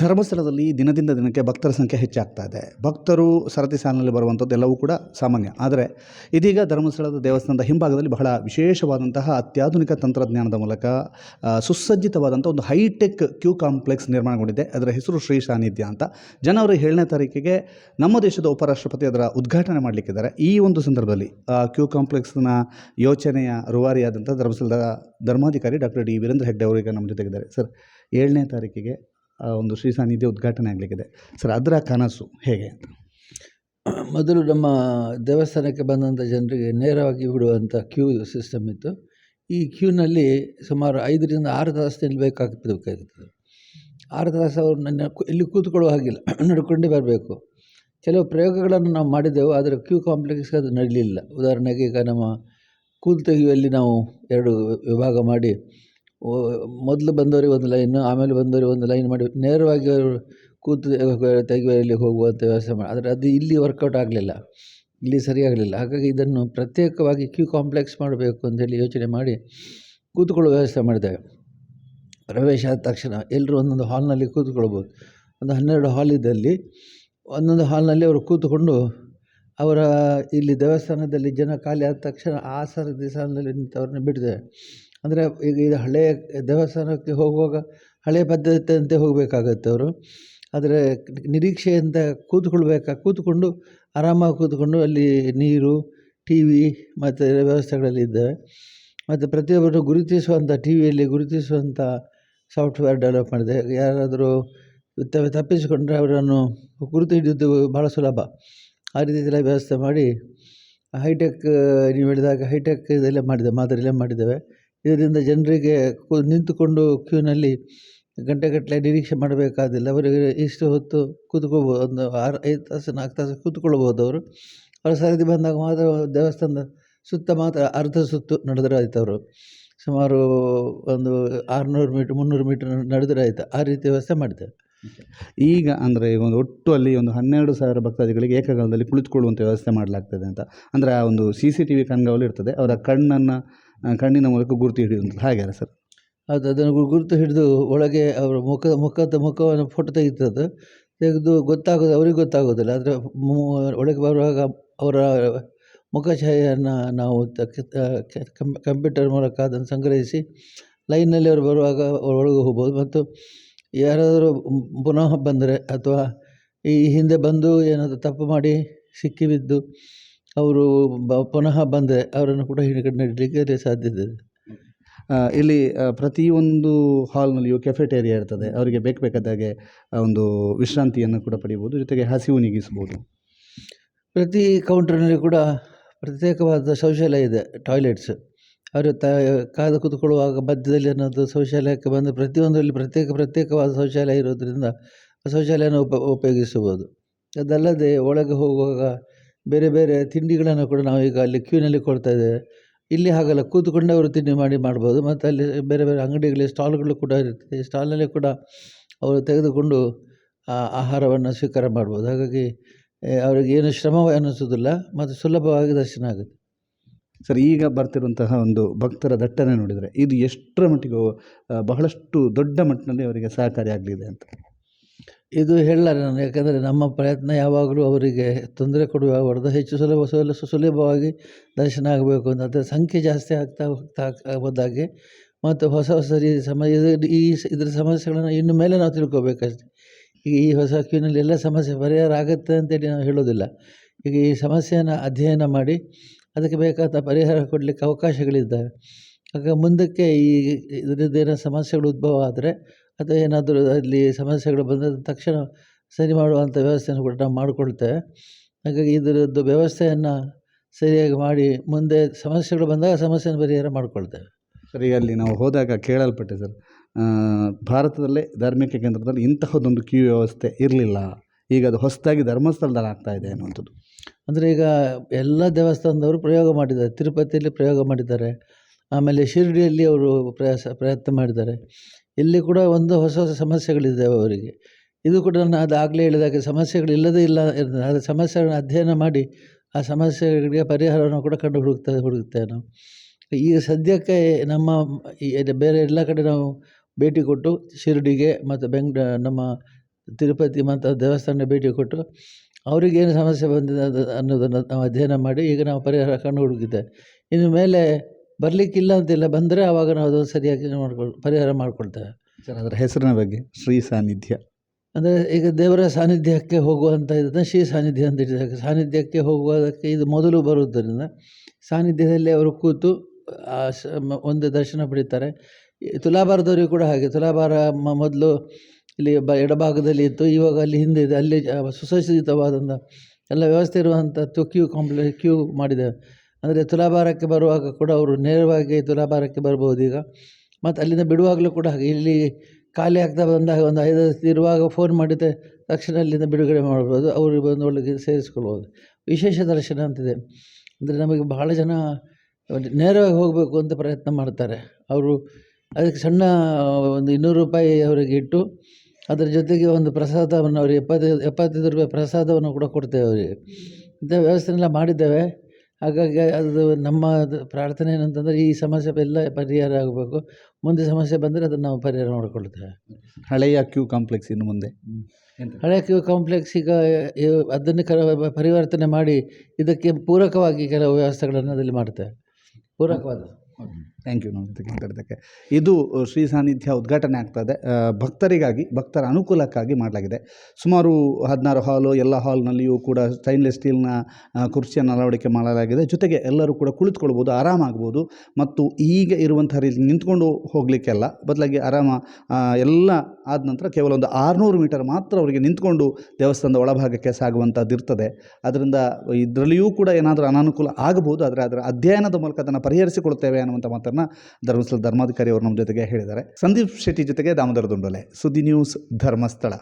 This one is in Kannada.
ಧರ್ಮಸ್ಥಳದಲ್ಲಿ ದಿನದಿಂದ ದಿನಕ್ಕೆ ಭಕ್ತರ ಸಂಖ್ಯೆ ಹೆಚ್ಚಾಗ್ತಾ ಇದೆ. ಭಕ್ತರು ಸರತಿ ಸಾಲಿನಲ್ಲಿ ಬರುವಂಥದ್ದು ಎಲ್ಲವೂ ಕೂಡ ಸಾಮಾನ್ಯ. ಆದರೆ ಇದೀಗ ಧರ್ಮಸ್ಥಳದ ದೇವಸ್ಥಾನದ ಹಿಂಭಾಗದಲ್ಲಿ ಬಹಳ ವಿಶೇಷವಾದಂತಹ ಅತ್ಯಾಧುನಿಕ ತಂತ್ರಜ್ಞಾನದ ಮೂಲಕ ಸುಸಜ್ಜಿತವಾದಂಥ ಒಂದು ಹೈಟೆಕ್ ಕ್ಯೂ ಕಾಂಪ್ಲೆಕ್ಸ್ ನಿರ್ಮಾಣಗೊಂಡಿದೆ. ಅದರ ಹೆಸರು ಶ್ರೀ ಸಾನ್ನಿಧ್ಯ ಅಂತ. ಜನವರಿ ಏಳನೇ ತಾರೀಕಿಗೆ ನಮ್ಮ ದೇಶದ ಉಪರಾಷ್ಟ್ರಪತಿ ಅದರ ಉದ್ಘಾಟನೆ ಮಾಡಲಿಕ್ಕಿದ್ದಾರೆ. ಈ ಒಂದು ಸಂದರ್ಭದಲ್ಲಿ ಕ್ಯೂ ಕಾಂಪ್ಲೆಕ್ಸ್ನ ಯೋಚನೆಯ ರೂವಾರಿಯಾದಂಥ ಧರ್ಮಸ್ಥಳದ ಧರ್ಮಾಧಿಕಾರಿ ಡಾಕ್ಟರ್ ಡಿ. ವೀರೇಂದ್ರ ಹೆಗ್ಡೆ ಅವರಿಗೆ ನಮ್ಮ ಜೊತೆಗಿದ್ದಾರೆ. ಸರ್, ಏಳನೇ ತಾರೀಕಿಗೆ ಒಂದು ಶ್ರೀ ಸಾನ್ನಿಧ್ಯ ಉದ್ಘಾಟನೆ ಆಗಲಿಕ್ಕಿದೆ. ಸರ್, ಅದರ ಕನಸು ಹೇಗೆ ಅಂತ? ಮೊದಲು ನಮ್ಮ ದೇವಸ್ಥಾನಕ್ಕೆ ಬಂದಂಥ ಜನರಿಗೆ ನೇರವಾಗಿ ಬಿಡುವಂಥ ಕ್ಯೂ ಸಿಸ್ಟಮ್ ಇತ್ತು. ಈ ಕ್ಯೂನಲ್ಲಿ ಸುಮಾರು ಐದರಿಂದ ಆರು ತಾಸು ನಿಲ್ಲಬೇಕಾಗ್ಬೇಕಾಗ್ತದೆ ಆರು ತಾಸು ಅವರು ನನ್ನ ಇಲ್ಲಿ ಕೂತ್ಕೊಳ್ಳೋ ಹಾಗಿಲ್ಲ. ನಡ್ಕೊಂಡೇ ಬರಬೇಕು. ಕೆಲವು ಪ್ರಯೋಗಗಳನ್ನು ನಾವು ಮಾಡಿದ್ದೆವು, ಆದರೆ ಕ್ಯೂ ಕಾಂಪ್ಲೆಕ್ಸ್ ಅದು ನಡೀಲಿಲ್ಲ. ಉದಾಹರಣೆಗೆ ಈಗ ನಮ್ಮ ಕೂಲ್ ತೆಗೆಯುವಲ್ಲಿ ನಾವು ಎರಡು ವಿಭಾಗ ಮಾಡಿ ಮೊದಲು ಬಂದವರಿಗೆ ಒಂದು ಲೈನು, ಆಮೇಲೆ ಬಂದವರಿಗೆ ಒಂದು ಲೈನ್ ಮಾಡಿ, ನೇರವಾಗಿ ಅವರು ಕೂತು ತೆಗೆಯುವಲ್ಲಿ ಹೋಗುವಂಥ ವ್ಯವಸ್ಥೆ ಮಾಡಿ, ಆದರೆ ಅದು ಇಲ್ಲಿ ವರ್ಕೌಟ್ ಆಗಲಿಲ್ಲ. ಇಲ್ಲಿ ಸರಿಯಾಗಲಿಲ್ಲ. ಹಾಗಾಗಿ ಇದನ್ನು ಪ್ರತ್ಯೇಕವಾಗಿ ಕ್ಯೂ ಕಾಂಪ್ಲೆಕ್ಸ್ ಮಾಡಬೇಕು ಅಂತೇಳಿ ಯೋಚನೆ ಮಾಡಿ ಕೂತ್ಕೊಳ್ಳೋ ವ್ಯವಸ್ಥೆ ಮಾಡಿದ್ದೇವೆ. ಪ್ರವೇಶ ಆದ ತಕ್ಷಣ ಎಲ್ಲರೂ ಒಂದೊಂದು ಹಾಲ್ನಲ್ಲಿ ಕೂತ್ಕೊಳ್ಬೋದು. ಒಂದು ಹನ್ನೆರಡು ಹಾಲ್ ಇದ್ದಲ್ಲಿ ಒಂದೊಂದು ಹಾಲ್ನಲ್ಲಿ ಅವರು ಕೂತ್ಕೊಂಡು ಅವರ ಇಲ್ಲಿ ದೇವಸ್ಥಾನದಲ್ಲಿ ಜನ ಖಾಲಿ ಆದ ತಕ್ಷಣ ಆ ಸರದಿ ಸಾಲಿನಲ್ಲಿ ನಿಂತವ್ರನ್ನ ಬಿಡ್ತೇವೆ ಅಂದರೆ ಈಗ ಇದು ಹಳೆಯ ದೇವಸ್ಥಾನಕ್ಕೆ ಹೋಗುವಾಗ ಹಳೆಯ ಪದ್ಧತಿಯಂತೆ ಹೋಗಬೇಕಾಗತ್ತೆ ಅವರು. ಆದರೆ ನಿರೀಕ್ಷೆಯಿಂದ ಕೂತ್ಕೊಳ್ಬೇಕಾ, ಕೂತ್ಕೊಂಡು ಆರಾಮಾಗಿ ಕೂತ್ಕೊಂಡು ಅಲ್ಲಿ ನೀರು ಟಿ ವಿ ಮತ್ತು ವ್ಯವಸ್ಥೆಗಳಲ್ಲಿದ್ದಾವೆ ಮತ್ತು ಪ್ರತಿಯೊಬ್ಬರು ಗುರುತಿಸುವಂಥ ಟಿ ವಿಯಲ್ಲಿ ಗುರುತಿಸುವಂಥ ಸಾಫ್ಟ್ವೇರ್ ಡೆವಲಪ್ ಮಾಡಿದೆ. ಯಾರಾದರೂ ತಪ್ಪಿಸಿಕೊಂಡ್ರೆ ಅವರನ್ನು ಗುರುತು ಹಿಡಿದು ಭಾಳ ಸುಲಭ. ಆ ರೀತಿ ಎಲ್ಲ ವ್ಯವಸ್ಥೆ ಮಾಡಿ, ಹೈಟೆಕ್, ನೀವು ಹೇಳಿದಾಗ ಹೈಟೆಕ್ ಇದೆಲ್ಲ ಮಾಡಿದೆ, ಮಾದರಿಯಲ್ಲೇ ಮಾಡಿದ್ದೇವೆ. ಇದರಿಂದ ಜನರಿಗೆ ಕು, ನಿಂತುಕೊಂಡು ಕ್ಯೂನಲ್ಲಿ ಗಂಟೆಗಟ್ಟಲೆ ನಿರೀಕ್ಷೆ ಮಾಡಬೇಕಾದಿಲ್ಲ. ಅವರಿಗೆ ಇಷ್ಟು ಹೊತ್ತು ಕೂತ್ಕೋಬೋದು ಒಂದು ಆರು, ಐದು ತಾಸು, ನಾಲ್ಕು ತಾಸು ಕೂತ್ಕೊಳ್ಬೋದು ಅವರು. ಅವರ ಸರದಿ ಬಂದಾಗ ಮಾತ್ರ ದೇವಸ್ಥಾನದ ಸುತ್ತ ಮಾತ್ರ ಅರ್ಧ ಸುತ್ತು ನಡೆದ್ರೆ ಆಯ್ತು ಅವರು. ಸುಮಾರು ಒಂದು ಆರುನೂರು ಮೀಟ್ರ್ ಮುನ್ನೂರು ಮೀಟ್ರ್ ನಡೆದ್ರೆ ಆಯ್ತು ಆ ರೀತಿ ವ್ಯವಸ್ಥೆ ಮಾಡ್ತೇವೆ ಈಗ ಅಂದರೆ ಈಗ ಒಂದು ಒಟ್ಟು ಅಲ್ಲಿ ಒಂದು ಹನ್ನೆರಡು ಸಾವಿರ ಭಕ್ತಾದಿಗಳಿಗೆ ಏಕಕಾಲದಲ್ಲಿ ಕುಳಿತುಕೊಳ್ಳುವಂಥ ವ್ಯವಸ್ಥೆ ಮಾಡಲಾಗ್ತದೆ ಅಂತ. ಅಂದರೆ ಆ ಒಂದು ಸಿ ಸಿ ಟಿ ವಿ ಕಣ್ಗಾವಲು ಇರ್ತದೆ. ಅವರ ಕಣ್ಣನ್ನು ಕಣ್ಣಿನ ಮೂಲಕ ಗುರುತು ಹಿಡಿಯುವಂಥದ್ದು ಹಾಗೆ ಸರ್? ಅದು ಅದನ್ನು ಗುರುತು ಹಿಡಿದು ಒಳಗೆ ಅವರ ಮುಖ ಮುಖದ ಮುಖವನ್ನು ಫೋಟೋ ತೆಗಿತದ್ದು ತೆಗೆದು ಗೊತ್ತಾಗೋದು, ಅವ್ರಿಗೆ ಗೊತ್ತಾಗೋದಿಲ್ಲ. ಆದರೆ ಒಳಗೆ ಬರುವಾಗ ಅವರ ಮುಖ ಮುಖಛಾಯೆಯನ್ನು ನಾವು ಕಂಪ್ಯೂಟರ್ ಮೂಲಕ ಅದನ್ನು ಸಂಗ್ರಹಿಸಿ ಲೈನ್ನಲ್ಲಿ ಅವರು ಬರುವಾಗ ಒಳಗೆ ಹೋಗ್ಬೋದು. ಮತ್ತು ಯಾರಾದರೂ ಪುನಃ ಬಂದರೆ ಅಥವಾ ಈ ಹಿಂದೆ ಬಂದು ಏನಾದರೂ ತಪ್ಪು ಮಾಡಿ ಸಿಕ್ಕಿ ಬಿದ್ದು ಅವರು ಬ ಪುನಃ ಬಂದರೆ ಅವರನ್ನು ಕೂಡ ಹಿಡಿಕೊಂಡು ನಡೀಲಿಕ್ಕೆ ಸಾಧ್ಯತೆ ಇದೆ. ಇಲ್ಲಿ ಪ್ರತಿಯೊಂದು ಹಾಲ್ನಲ್ಲಿಯೂ ಕೆಫೆಟೇರಿಯಾ ಇರ್ತದೆ. ಅವರಿಗೆ ಬೇಕು ಬೇಕಾದಾಗೆ ಒಂದು ವಿಶ್ರಾಂತಿಯನ್ನು ಕೂಡ ಪಡೆಯಬಹುದು. ಜೊತೆಗೆ ಹಸಿವು ನೀಗಿಸ್ಬೋದು ಪ್ರತಿ ಕೌಂಟರ್ನಲ್ಲಿ ಕೂಡ ಪ್ರತ್ಯೇಕವಾದ ಶೌಚಾಲಯ ಇದೆ ಟಾಯ್ಲೆಟ್ಸ್. ಅವರು ತ ಕಾದು ಕೂತ್ಕೊಳ್ಳುವಾಗ ಮಧ್ಯದಲ್ಲಿ ಅನ್ನೋದು ಶೌಚಾಲಯಕ್ಕೆ ಬಂದು ಪ್ರತಿಯೊಂದರಲ್ಲಿ ಪ್ರತ್ಯೇಕ ಪ್ರತ್ಯೇಕವಾದ ಶೌಚಾಲಯ ಇರೋದರಿಂದ ಆ ಶೌಚಾಲಯನ ಉಪ ಉಪಯೋಗಿಸಬಹುದು. ಅದಲ್ಲದೆ ಒಳಗೆ ಹೋಗುವಾಗ ಬೇರೆ ಬೇರೆ ತಿಂಡಿಗಳನ್ನು ಕೂಡ ನಾವು ಈಗ ಅಲ್ಲಿ ಕ್ಯೂನಲ್ಲಿ ಕೊಡ್ತಾ ಇದ್ದೇವೆ. ಇಲ್ಲಿ ಹಾಗಲ್ಲ ಕೂತ್ಕೊಂಡೇ ಅವರು ತಿಂಡಿ ಮಾಡಿ ಮಾಡ್ಬೋದು. ಮತ್ತು ಅಲ್ಲಿ ಬೇರೆ ಬೇರೆ ಅಂಗಡಿಗಳಲ್ಲಿ ಸ್ಟಾಲ್ಗಳು ಕೂಡ ಇರುತ್ತೆ ಸ್ಟಾಲ್ನಲ್ಲಿ ಕೂಡ ಅವರು ತೆಗೆದುಕೊಂಡು, ಆ ಆಹಾರವನ್ನು ಸ್ವೀಕಾರ ಮಾಡ್ಬೋದು. ಹಾಗಾಗಿ ಅವರಿಗೆ ಏನು ಶ್ರಮ ಅನ್ನಿಸೋದಿಲ್ಲ ಮತ್ತು ಸುಲಭವಾಗಿ ದರ್ಶನ ಆಗುತ್ತೆ. ಸರ್, ಈಗ ಬರ್ತಿರುವಂತಹ ಒಂದು ಭಕ್ತರ ದಟ್ಟಣೆ ನೋಡಿದರೆ, ಇದು ಎಷ್ಟರ ಮಟ್ಟಿಗೆ ಬಹಳಷ್ಟು ದೊಡ್ಡ ಮಟ್ಟಿನಲ್ಲಿ ಅವರಿಗೆ ಸಹಕಾರಿಯಾಗಲಿದೆ ಅಂತ. ಇದು ಹೇಳಲಾರೆ ನಾನು, ಯಾಕಂದರೆ ನಮ್ಮ ಪ್ರಯತ್ನ ಯಾವಾಗಲೂ ಅವರಿಗೆ ತೊಂದರೆ ಕೊಡುವ ಹೊರತು ಹೆಚ್ಚು ಸುಲಭ ಸುಲ ಸುಲಭವಾಗಿ ದರ್ಶನ ಆಗಬೇಕು ಅಂತ. ಅದರ ಸಂಖ್ಯೆ ಜಾಸ್ತಿ ಆಗ್ತಾ ಹೋಗ್ತಾ ಹೋದಾಗೆ ಮತ್ತು ಹೊಸ ಹೊಸ ರೀತಿ ಸಮ ಈ ಇದರ ಸಮಸ್ಯೆಗಳನ್ನು ಇನ್ನು ಮೇಲೆ ನಾವು ತಿಳ್ಕೊಬೇಕಷ್ಟೆ. ಈಗ ಈ ಹೊಸ ಕ್ಯೂನಲ್ಲಿ ಎಲ್ಲ ಸಮಸ್ಯೆ ಪರಿಹಾರ ಆಗುತ್ತೆ ಅಂತೇಳಿ ನಾವು ಹೇಳೋದಿಲ್ಲ. ಈಗ ಈ ಸಮಸ್ಯೆಯನ್ನು ಅಧ್ಯಯನ ಮಾಡಿ ಅದಕ್ಕೆ ಬೇಕಾದ ಪರಿಹಾರ ಕೊಡಲಿಕ್ಕೆ ಅವಕಾಶಗಳಿದ್ದಾವೆ. ಆಗ ಮುಂದಕ್ಕೆ ಈ ಇದರದ್ದೇನೋ ಸಮಸ್ಯೆಗಳು ಉದ್ಭವ ಆದರೆ ಅಥವಾ ಏನಾದರೂ ಅಲ್ಲಿ ಸಮಸ್ಯೆಗಳು ಬಂದ ತಕ್ಷಣ ಸರಿ ಮಾಡುವಂಥ ವ್ಯವಸ್ಥೆಯನ್ನು ಕೂಡ ನಾವು ಮಾಡಿಕೊಳ್ತೇವೆ. ಹಾಗಾಗಿ ಇದರದ್ದು ವ್ಯವಸ್ಥೆಯನ್ನು ಸರಿಯಾಗಿ ಮಾಡಿ ಮುಂದೆ ಸಮಸ್ಯೆಗಳು ಬಂದಾಗ ಸಮಸ್ಯೆಯನ್ನು ಪರಿಹಾರ ಮಾಡಿಕೊಳ್ತೇವೆ. ಸರ್ ಅಲ್ಲಿ ನಾವು ಹೋದಾಗ ಕೇಳಲ್ಪಟ್ಟೆ ಸರ್. ಭಾರತದಲ್ಲೇ ಧಾರ್ಮಿಕ ಕೇಂದ್ರದಲ್ಲಿ ಇಂತಹದ್ದೊಂದು ಕ್ಯೂ ವ್ಯವಸ್ಥೆ ಇರಲಿಲ್ಲ. ಈಗ ಅದು ಹೊಸದಾಗಿ ಧರ್ಮಸ್ಥಳದಲ್ಲಿ ಆಗ್ತಾ ಇದೆ ಅನ್ನುವಂಥದ್ದು. ಅಂದರೆ ಈಗ ಎಲ್ಲ ದೇವಸ್ಥಾನದವರು ಪ್ರಯೋಗ ಮಾಡಿದ್ದಾರೆ. ತಿರುಪತಿಯಲ್ಲಿ ಪ್ರಯೋಗ ಮಾಡಿದ್ದಾರೆ. ಆಮೇಲೆ ಶಿರಡಿಯಲ್ಲಿ ಅವರು ಪ್ರಯಾಸ, ಪ್ರಯತ್ನ ಮಾಡಿದ್ದಾರೆ. ಇಲ್ಲಿ ಕೂಡ ಒಂದು ಹೊಸ ಹೊಸ ಸಮಸ್ಯೆಗಳಿದ್ದಾವೆ ಅವರಿಗೆ. ಇದು ಕೂಡ ನಾನು ಅದು ಆಗಲೇ ಹೇಳಿದಾಗೆ ಸಮಸ್ಯೆಗಳಿಲ್ಲದೇ ಇಲ್ಲ. ಆದರೆ ಸಮಸ್ಯೆಗಳನ್ನು ಅಧ್ಯಯನ ಮಾಡಿ ಆ ಸಮಸ್ಯೆಗಳಿಗೆ ಪರಿಹಾರವನ್ನು ಕೂಡ ಕಂಡು ಹುಡುಕ್ತಾ ಹುಡುಕ್ತೇವೆ ನಾವು ಈಗ ಸದ್ಯಕ್ಕೆ ನಮ್ಮ ಈ ಬೇರೆ ಎಲ್ಲ ಕಡೆ ನಾವು ಭೇಟಿ ಕೊಟ್ಟು ಶಿರಡಿಗೆ ಮತ್ತು ಬೆಂಗ್ ನಮ್ಮ ತಿರುಪತಿ ಮತ್ತು ದೇವಸ್ಥಾನ ಭೇಟಿ ಕೊಟ್ಟು ಅವರಿಗೇನು ಸಮಸ್ಯೆ ಬಂದಿದೆ ಅದು ಅನ್ನೋದನ್ನು ನಾವು ಅಧ್ಯಯನ ಮಾಡಿ ಈಗ ನಾವು ಪರಿಹಾರ ಕಂಡು ಹುಡುಕಿದ್ದೆ ಇನ್ನು ಮೇಲೆ ಬರಲಿಕ್ಕಿಲ್ಲ ಅಂತಿಲ್ಲ ಬಂದರೆ ಆವಾಗ ನಾವು ಅದು ಸರಿಯಾಗಿ ಮಾಡ್ಕೊಳ್ ಪರಿಹಾರ ಮಾಡಿಕೊಳ್ತೇವೆ. ಸರ್ ಅದರ ಹೆಸರಿನ ಬಗ್ಗೆ ಶ್ರೀ ಸಾನ್ನಿಧ್ಯ. ಅಂದರೆ ಈಗ ದೇವರ ಸಾನ್ನಿಧ್ಯಕ್ಕೆ ಹೋಗುವಂಥ ಇದನ್ನು ಶ್ರೀ ಸಾನ್ನಿಧ್ಯ ಅಂತ ಇಟ್ಟಿದ್ದಾರೆ. ಸಾನ್ನಿಧ್ಯಕ್ಕೆ ಹೋಗುವುದಕ್ಕೆ ಇದು ಮೊದಲು ಬರುವುದರಿಂದ ಸಾನ್ನಿಧ್ಯದಲ್ಲಿ ಅವರು ಕೂತು ಒಂದು ದರ್ಶನ ಪಡಿತಾರೆ. ತುಲಾಭಾರದವರಿಗೆ ಕೂಡ ಹಾಗೆ. ತುಲಾಭಾರ ಮ- ಮೊದಲು ಇಲ್ಲಿ ಬ ಎಡಭಾಗದಲ್ಲಿ ಇತ್ತು. ಇವಾಗ ಅಲ್ಲಿ ಹಿಂದೆ ಇದೆ. ಅಲ್ಲಿ ಸುಸಜ್ಜಿತವಾದಂಥ ಎಲ್ಲ ವ್ಯವಸ್ಥೆ ಇರುವಂಥ ಕ್ಯೂ ಕಾಂಪ್ಲೆ ಕ್ಯೂ ಮಾಡಿದ್ದೇವೆ ಅಂದರೆ ತುಲಾಭಾರಕ್ಕೆ ಬರುವಾಗ ಕೂಡ ಅವರು ನೇರವಾಗಿ ತುಲಾಭಾರಕ್ಕೆ ಬರ್ಬೋದು ಈಗ. ಮತ್ತು ಅಲ್ಲಿಂದ ಬಿಡುವಾಗಲೂ ಕೂಡ ಹಾಗೆ ಇಲ್ಲಿ ಖಾಲಿ ಆಗ್ತಾ ಬಂದಾಗ ಒಂದು ಐದು ಇರುವಾಗ ಫೋನ್ ಮಾಡಿದರೆ ತಕ್ಷಣ ಅಲ್ಲಿಂದ ಬಿಡುಗಡೆ ಮಾಡ್ಬೋದು. ಅವರು ಬಂದು ಒಳಗೆ ಸೇರಿಸ್ಕೊಳ್ಬೋದು. ವಿಶೇಷ ದರ್ಶನ ಅಂತಿದೆ. ಅಂದರೆ ನಮಗೆ ಬಹಳ ಜನ ನೇರವಾಗಿ ಹೋಗಬೇಕು ಅಂತ ಪ್ರಯತ್ನ ಮಾಡ್ತಾರೆ. ಅವರು ಅದಕ್ಕೆ ಸಣ್ಣ ಒಂದು ಇನ್ನೂರು ರೂಪಾಯಿ ಅವರಿಗೆ ಇಟ್ಟು ಅದರ ಜೊತೆಗೆ ಒಂದು ಪ್ರಸಾದವನ್ನು ಅವರಿಗೆ ಎಪ್ಪತ್ತೈದು ಎಪ್ಪತ್ತೈದು ರೂಪಾಯಿ ಪ್ರಸಾದವನ್ನು ಕೂಡ ಕೊಡ್ತೇವೆ ಅವರಿಗೆ. ಇಂಥ ವ್ಯವಸ್ಥೆನೆಲ್ಲ ಮಾಡಿದ್ದೇವೆ. ಹಾಗಾಗಿ ಅದು ನಮ್ಮ ಅದು ಪ್ರಾರ್ಥನೆ ಏನಂತಂದರೆ ಈ ಸಮಸ್ಯೆ ಎಲ್ಲ ಪರಿಹಾರ ಆಗಬೇಕು. ಮುಂದೆ ಸಮಸ್ಯೆ ಬಂದರೆ ಅದನ್ನು ನಾವು ಪರಿಹಾರ ಮಾಡಿಕೊಳ್ತೇವೆ ಹಳೆಯ ಕ್ಯೂ ಕಾಂಪ್ಲೆಕ್ಸ್ ಇನ್ನು ಮುಂದೆ. ಹಳೆಯ ಕ್ಯೂ ಕಾಂಪ್ಲೆಕ್ಸ್ ಈಗ ಅದನ್ನು ಕರ ಪರಿವರ್ತನೆ ಮಾಡಿ ಇದಕ್ಕೆ ಪೂರಕವಾಗಿ ಕೆಲವು ವ್ಯವಸ್ಥೆಗಳನ್ನು ಅದರಲ್ಲಿ ಮಾಡ್ತೇವೆ. ಪೂರಕವಾದ ಥ್ಯಾಂಕ್ ಯು ನಮ್ಮ ಜೊತೆಗೆ ಮಾತಾಡೋದಕ್ಕೆ ಇದು ಶ್ರೀ ಸಾನ್ನಿಧ್ಯ ಉದ್ಘಾಟನೆ ಆಗ್ತದೆ ಭಕ್ತರಿಗಾಗಿ, ಭಕ್ತರ ಅನುಕೂಲಕ್ಕಾಗಿ ಮಾಡಲಾಗಿದೆ. ಸುಮಾರು ಹದಿನಾರು ಹಾಲು, ಎಲ್ಲ ಹಾಲ್ನಲ್ಲಿಯೂ ಕೂಡ ಸ್ಟೈನ್ಲೆಸ್ ಸ್ಟೀಲ್ನ ಕುರ್ಚಿಯನ್ನು ಅಳವಡಿಕೆ ಮಾಡಲಾಗಿದೆ. ಜೊತೆಗೆ ಎಲ್ಲರೂ ಕೂಡ ಕುಳಿತುಕೊಳ್ಬೋದು ಆರಾಮಾಗ್ಬೋದು ಮತ್ತು ಈಗ ಇರುವಂಥ ರೀತಿ ನಿಂತ್ಕೊಂಡು ಹೋಗಲಿಕ್ಕೆಲ್ಲ ಬದಲಾಗಿ ಆರಾಮ ಎಲ್ಲ ಆದ ನಂತರ ಕೇವಲ ಒಂದು ಆರುನೂರು ಮೀಟರ್ ಮಾತ್ರ ಅವರಿಗೆ ನಿಂತ್ಕೊಂಡು ದೇವಸ್ಥಾನದ ಒಳಭಾಗಕ್ಕೆ ಸಾಗುವಂಥದ್ದು ಇರ್ತದೆ. ಅದರಿಂದ ಇದರಲ್ಲಿಯೂ ಕೂಡ ಏನಾದರೂ ಅನಾನುಕೂಲ ಆಗಬಹುದು, ಆದರೆ ಅದರ ಅಧ್ಯಯನದ ಮೂಲಕ ಅದನ್ನು ಪರಿಹರಿಸಿಕೊಳ್ತೇವೆ ಅನ್ನುವಂಥ ಮಾತನ್ನು ಧರ್ಮಸ್ಥಳ ಧರ್ಮಾಧಿಕಾರಿ ಅವರು ನಮ್ಮ ಜೊತೆಗೆ ಹೇಳಿದ್ದಾರೆ. ಸಂದೀಪ್ ಶೆಟ್ಟಿ ಜೊತೆಗೆ ದಾಮೋದರ ದುಂಡೋಲೆ. ಸುದ್ದಿ ನ್ಯೂಸ್ ಧರ್ಮಸ್ಥಳ.